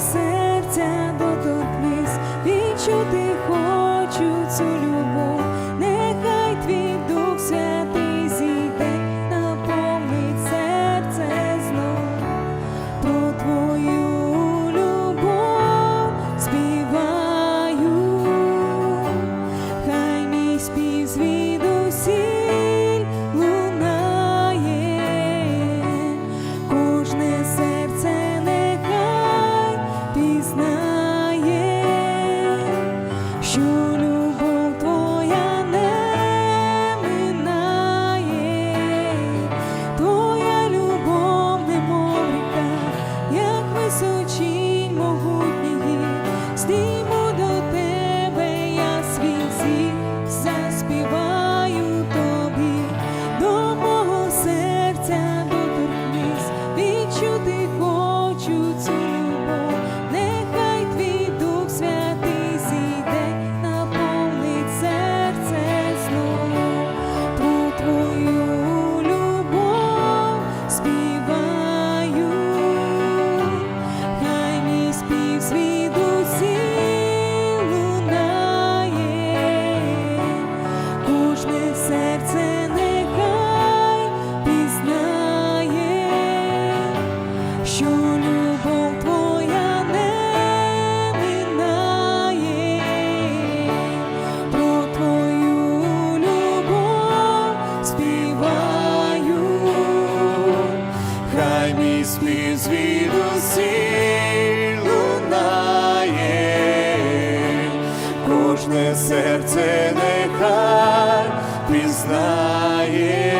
серця доторкнись, відчути хочу цю любов. мій сміх лунає, кожне серце нехай пізнає,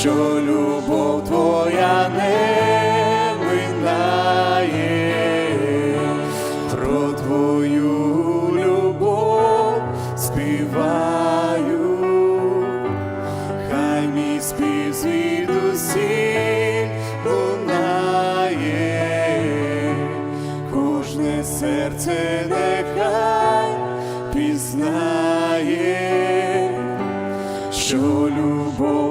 що любов твоя не минає, про твою любов співаю, хай мій спів звідусіль пізнає, що любов.